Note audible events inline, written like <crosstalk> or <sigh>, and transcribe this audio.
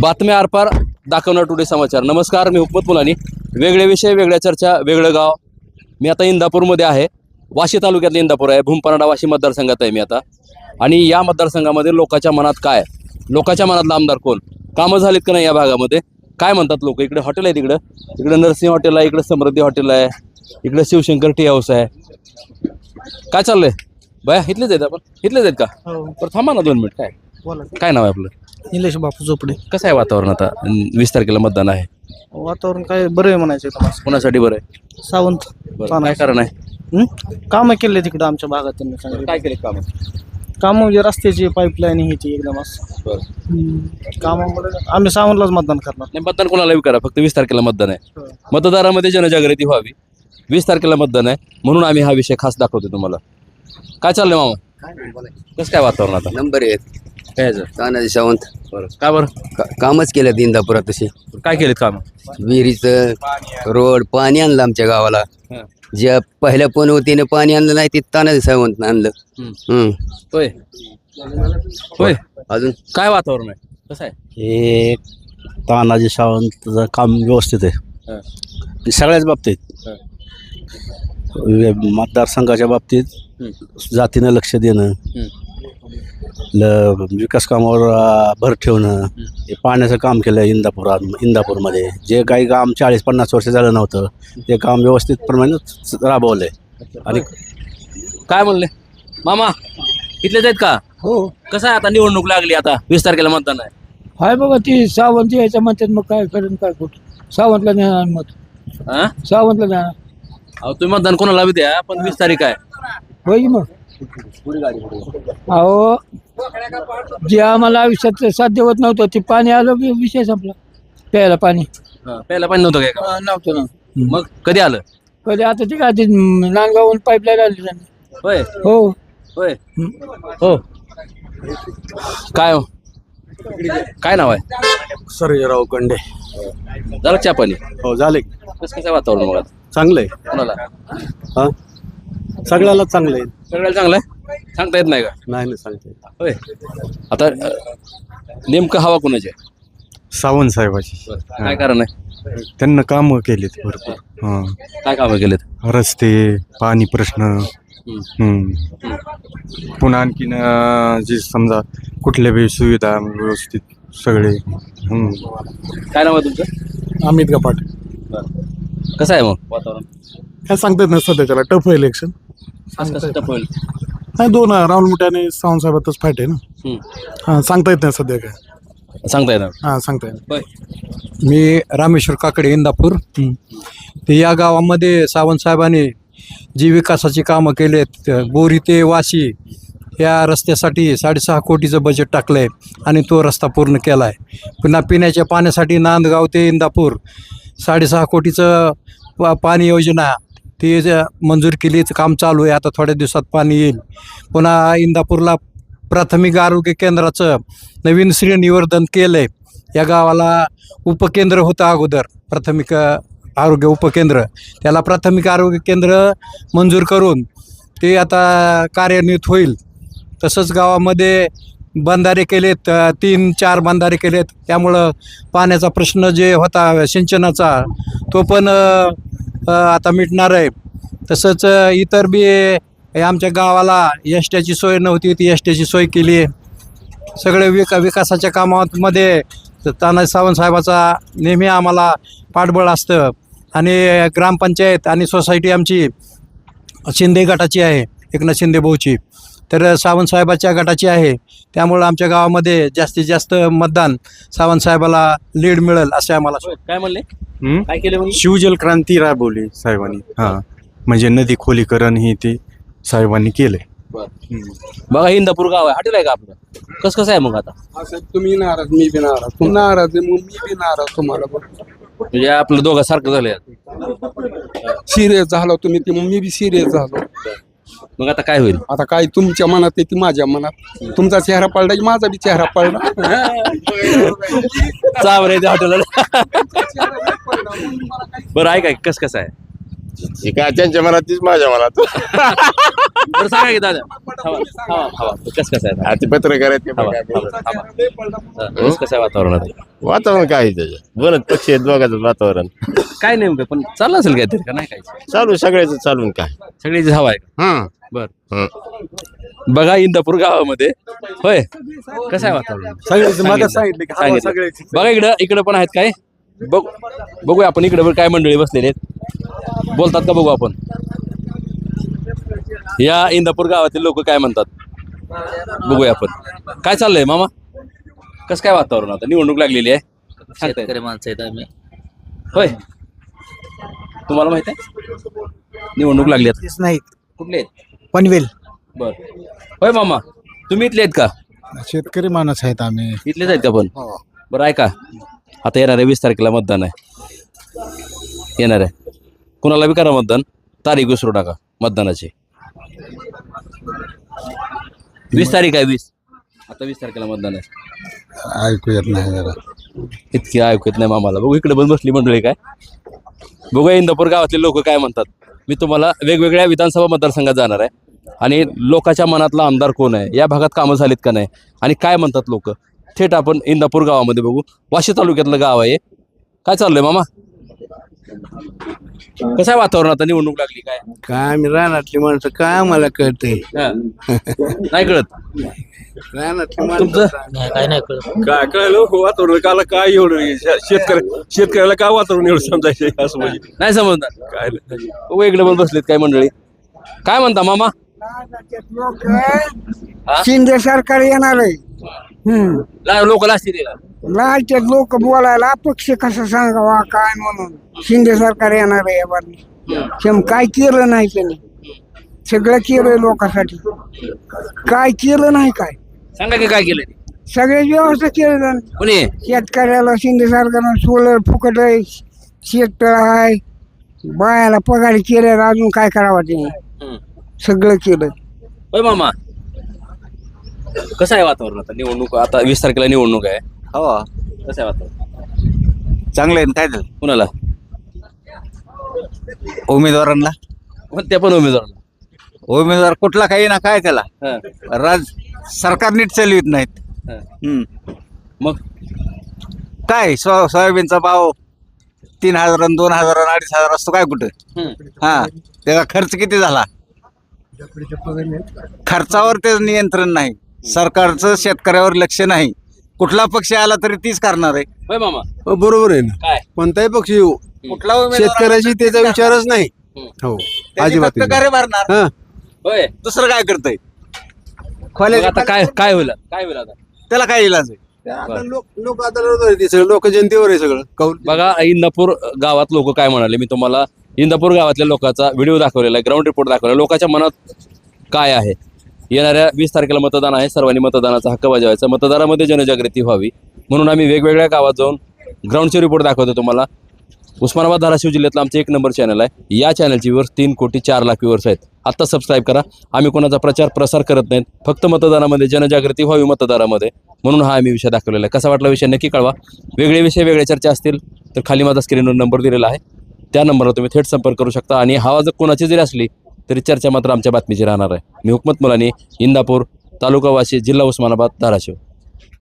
बातम्या आरपार दाखवणार टुडे समाचार. नमस्कार मी हुकमत मुलानी. वेगळे विषय वेगळ्या चर्चा वेगळं गाव. मी आता इंदापूरमध्ये आहे. वाशी तालुक्यातलं इंदापूर आहे. भूमपराडा वाशी मतदारसंघात आहे मी आता. आणि या मतदारसंघामध्ये लोकांच्या मनात काय लोकांच्या मनातला आमदार कोण? कामं झालीत का नाही या भागामध्ये? काय म्हणतात लोक? इकडे हॉटेल आहे तिकडं इकडं नरसिंह हॉटेल आहे इकडं समृद्धी हॉटेल आहे. इकडं शिवशंकर टी हाऊस आहे. काय चाललंय? बया इथलेच आहेत आपण. इथलेच आहेत का? तर थांबा ना दोन मिनिट. काय? बोला. काय नाव आहे आपलं? निलेश बापू झोपडे. कसं आहे वातावरण आता? अं, वीस तारखेला मतदान आहे. वातावरण काय बरं आहे म्हणायचं. कोणासाठी बरं आहे? सावंत. बरं, काय कारण आहे? काम केले तिकडं आमच्या भागात त्यांनी चांगले. काय केले काम? काम म्हणजे रस्त्याची पाईपलाईन ही ती एकदम असं. कामामुळे आम्ही सावंतलाच मतदान करणार. नाही मतदान कोणाला करा फक्त वीस तारखेला मतदान आहे. मतदारामध्ये जनजागृती व्हावी. वीस तारखेला मतदान आहे. म्हणून आम्ही हा विषय खास दाखवतो तुम्हाला. काय चाललंय मामा? कसं काय वातावरण आता? नंबर एक. काय याचं? तानाजी सावंत. बरं. काय बरं? का- कामच केलं इंदापुरात तशी. काय केलेत काम? विहिरीचं रोड पाणी आणलं आमच्या गावाला. ज्या पहिल्या पनवतीने पाणी आणलं नाही ते तानाजी सावंत आणलं. हम्म. होय. होय. अजून? काय वातावरण आहे? कसं आहे? हे तानाजी सावंतचं काम व्यवस्थित आहे. हं. सगळ्याच बाबतीत. वे- मतदारसंघाच्या बाबतीत जातीनं लक्ष देणं ल विकास कामावर भर ठेवणं हे पाण्याचं काम केलं इंदापुरात इंदापूरमध्ये. जे काही काम चाळीस पन्नास वर्ष झालं नव्हतं ते काम व्यवस्थित प्रमाणे राबवलं आहे आणि काय म्हणले? मामा इथलेच आहेत का? हो. कसं आहे आता निवडणूक लागली आता? वीस तारखेला मतदान आहे. हाय बघा ती सावंत यायचं म्हणतात मग काय करेन काय कुठं सावंतला नेणार मत हा? सावंतला नेणार. अहो तुम्ही मतदान कोणाला बी द्या पण वीस तारीख आहे. होय की मग? अहो जे आम्हाला आयुष्यात साध्य होत नव्हतं ते पाणी आलं की विषय संपला. प्यायला पाणी. हा, प्यायला पाणी नव्हतं काय का? नव्हतं ना. मग कधी आलं? कधी आता ते काय ते नांदगावून पाईपलाईन आली त्यांनी. होय. हो. होय. हो. काय हो? काय नाव आहे? सर्जेराव कंडे. झालं चहा पाणी? हो झाले. कसं कसं आहे वातावरण मग आता? चांगलं आहे. कोणाला? हां? सगळ्याला चांगलं आहे. सगळ्याला चांगलं आहे? सांगता येत नाही का? नाही ना सांगते होय. आता अ, नेमकं हवा कोणाची आहे? सावंत साहेबाची. काय कारण आहे? त्यांना कामं केलीत भरपूर. हां. काय कामं केलेत? रस्ते पाणी प्रश्न. हम्म. पुन्हा आणखीन अं, जे समजा कुठल्या बी सुविधा व्यवस्थित सगळे. हम्म. काय नाव आहे तुमचं? अमित गपाट. कसं आहे मग? वातावरण? काय सांगतात ना सध्या त्याला टफ इलेक्शन आज कसं टप होईल? नाही दोन राहुल मुठ्याने सावंत साहेबातच फाईट आहे ना. हम्म. हां सांगता येत नाही सध्या काय. सांगता येणार हां सांगता येत मी रामेश्वर काकडे इंदापूर. ते या गावामध्ये सावंत साहेबांनी जी विकासाची कामं केलेत बोरी ते वाशी या रस्त्यासाठी साडेसहा कोटीचं बजेट टाकलं आहे आणि तो रस्ता पूर्ण केला आहे पुन्हा पिण्याच्या पाण्यासाठी नांदगाव ते इंदापूर. साडेसहा कोटीचं पा पाणी योजना ती ज- मंजूर केलीचं काम चालू आहे. आता थोड्या दिवसात पाणी येईल. पुन्हा इंदापूरला प्राथमिक आरोग्य केंद्राचं नवीन श्रेणीवर्धन केलं आहे या गावाला उपकेंद्र होतं अगोदर प्राथमिक आरोग्य उपकेंद्र. त्याला प्राथमिक आरोग्य केंद्र मंजूर करून ते आता कार्यान्वित होईल. तसंच गावामध्ये बंधारे केलेत तीन चार बंधारे केलेत. त्यामुळं पाण्याचा प्रश्न जे होता सिंचनाचा तो पण आता मिटणार आहे. तसंच इतर बी आमच्या गावाला एसट्याची सोय नव्हती ती एसट्याची सोय केली. आहे सगळे विका विकासाच्या कामामध्ये तानाजी सावंत साहेबाचा नेहमी आम्हाला पाठबळ असतं. आणि ग्रामपंचायत आणि सोसायटी आमची शिंदे गटाची आहे एकनाथ शिंदे भाऊची. तर सावंत साहेबाच्या गटाची आहे. त्यामुळं आमच्या गावामध्ये जास्तीत जास्त मतदान सावंत साहेबाला लीड मिळेल असे आम्हाला. काय म्हणले? काय केले म्हणजे शिवजल क्रांती राबवली साहेबांनी. हां. म्हणजे नदी खोलीकरण ही ते साहेबांनी केलंय. बघा हे इंदापूर गाव आहे. हॉटेल आहे का आपलं? कसं कसं आहे मग आता? असं तुम्ही नाराज मी बी नाराज. तू नाराज आहे मग मी बी नाराज तुम्हाला. म्हणजे आपलं दोघांसारखं झालंय सिरियस झालो तुम्ही ते मग मी बी सिरियस झालो. मग आता काय होईल? आता काय तुमच्या मनात आहे ती माझ्या मनात. तुमचा चेहरा पडला की माझा बी चेहरा पडला. <laughs> चावर आहे हॉटेलला. बरं ऐका कसं कसं आहे? हे काय त्यांच्या मनात तीच माझ्या मनात. बरं सांगा की दादा. हवा हवा हवा. कस कसं आहे? ते पत्रकार आहेत ते हवा बघा. हवा हवा. कस कसं आहे वातावरणात वातावरण काय आहे त्याच्यात? बोलत पक्षी आहेत दोघांचं वातावरण. काय नेमकं पण चाललं असेल काहीतरी का? नाही काय? चालू सगळ्याच चालून काय. सगळीची हवा आहे का? बर. बघा इंदापूर गावामध्ये. होय. कसं आहे वातावरण? सांगितलं. सांगितलं. बघा इकडं इकडं पण आहेत काय? बघ बघूया आपण इकडे काय मंडळी बसलेले आहेत. बोलतात का बघू आपण? या इंदापूर गावातील लोक काय म्हणतात? बघूया आपण. काय चाललंय मामा? कसं काय वातावरण आता? निवडणूक लागलेली आहे. सांगताय. शेतकरी माणसं आहेत आम्ही. होय. तुम्हाला माहीत आहे? निवडणूक लागली आहेत नाही कुठले आहेत? पनवेल. बर. होय मामा तुम्ही इथले आहेत का? शेतकरी माणूस आहेत आम्ही. इथलेच आहेत का पण? बरं ऐका. आता येणार आहे वीस तारखेला मतदान आहे. येणार आहे. कुणाला बी करा मतदान. तारीख विसरू टाका मतदानाची. वीस तारीख आहे वीस. आता वीस तारखेला मतदान आहे. ऐकू येत नाही जरा. इतकी ऐकू येत नाही मामाला. बघू इकडे पण बसली मंडळी काय? बघूया इंदापूर गावातले लोक काय म्हणतात? मी तुम्हाला वेगवेगळ्या विधानसभा मतदारसंघात जाणार आहे. आणि लोकांच्या मनातला आमदार कोण आहे? या भागात कामं झालीत का नाही? आणि काय म्हणतात लोक? थेट आपण इंदापूर गावामध्ये बघू. वाशी तालुक्यातलं गाव आहे. काय चाललंय मामा? कसं आहे वातावरण आता? निवडणूक लागली काय? काय आम्ही रानातली माणसं काय आम्हाला कळतंय? हा. नाही कळत? रानातली तुमचं? नाही काय? नाही कळत. काय कळलं वातावरण काला काय एवढं? शेतकरी शेतकऱ्याला काय वातावरण एवढं समजायचं? असं म्हणजे. नाही समजणार. काय इकडे पण बसलेत काय मंडळी? काय म्हणता मामा? हा? शिंदे सरकार येणार आहे. लोक असतील लालचे लोक बोलायला अपक्ष कसं सांगावा काय म्हणून? शिंदे सरकार येणार आहे यावर शेम काय केलं नाही त्याने? सगळं केलंय लोकांसाठी. काय केलं नाही काय? सांगा की काय केलंय? सगळे व्यवस्था केलं कोणी? शेतकऱ्याला शिंदे सरकारनं सोलर फुकट आहे शेततळ आहे. बायाला पगार केले अजून काय करावं त्याने? हम्म. सगळं केलं. होय मामा. कसं आहे वातावरण आता? निवडणूक आता वीस तारखेला निवडणूक आहे. हो. कसं आहे वातावरण? चांगलं आहे ना काय झालं? कुणाला? उमेदवारांना? कोणत्या पण उमेदवाराला. उमेदवार कुठला काही ना काय त्याला? राज सरकार नीट चालवित नाहीत. हा. हम्म. मग? काय सो सोयाबीनचा भाव तीन हजार दोन हजार अडीच हजार असतो काय कुठं? हम्म. हा. त्याचा खर्च किती झाला? खर्चावर त्याचं नियंत्रण नाही. सरकारचं शेतकऱ्यावर लक्ष नाही. कुठला पक्ष आला तरी तीच करणार आहे. होय मामा. बरोबर आहे ना. काय? कोणताही पक्षी येऊ. कुठला उमेदवार शेतकऱ्याची त्याचा विचारच नाही. हो त्याची अजिबात फक्त नाही. हा. होय. दुसरं काय करतंय? मग खोल्याची आता काय काय होईल काय होईल आता? त्याला काय इलाज आहे? लोक लोक आता ते सगळं. लोक जनतेवर आहे सगळं. कौल बघा इंदापूर गावात लोक काय म्हणाले? मी तुम्हाला इंदापूर गावातल्या लोकांचा व्हिडिओ दाखवलेला आहे ग्राउंड रिपोर्ट दाखवला लोकांच्या मनात काय आहे? येणाऱ्या वीस तारखेला मतदान आहे सर्वांनी मतदानाचा हक्क बजावायचा. मतदारामध्ये जनजागृती व्हावी. म्हणून आम्ही वेगवेगळ्या गावात जाऊन ग्राउंडचे रिपोर्ट दाखवतो तुम्हाला. उस्मानाबाद धाराशिव जिल्ह्यातलं आमचं एक नंबर चॅनल आहे. या चॅनलची व्ह्यूअर्स तीन कोटी चार लाख व्ह्यूअर्स आहेत. आत्ता सबस्क्राईब करा. आम्ही कोणाचा प्रचार प्रसार करत नाहीत. फक्त मतदानामध्ये जनजागृती व्हावी मतदारामध्ये. म्हणून हा आम्ही विषय दाखवलेला आहे. कसा वाटला विषय नक्की कळवा. वेगळे विषय वेगळ्या चर्चा असतील तर खाली माझा स्क्रीनवर नंबर दिलेला आहे. त्या नंबरवर तुम्ही थेट संपर्क करू शकता. आणि हवा जर कोणाची जरी असली तरी चर्चा मात्र आमच्या बातमीची राहणार आहे. मी हुकमत मुलानी इंदापूर तालुका वाशी जिल्हा उस्मानाबाद धाराशिव.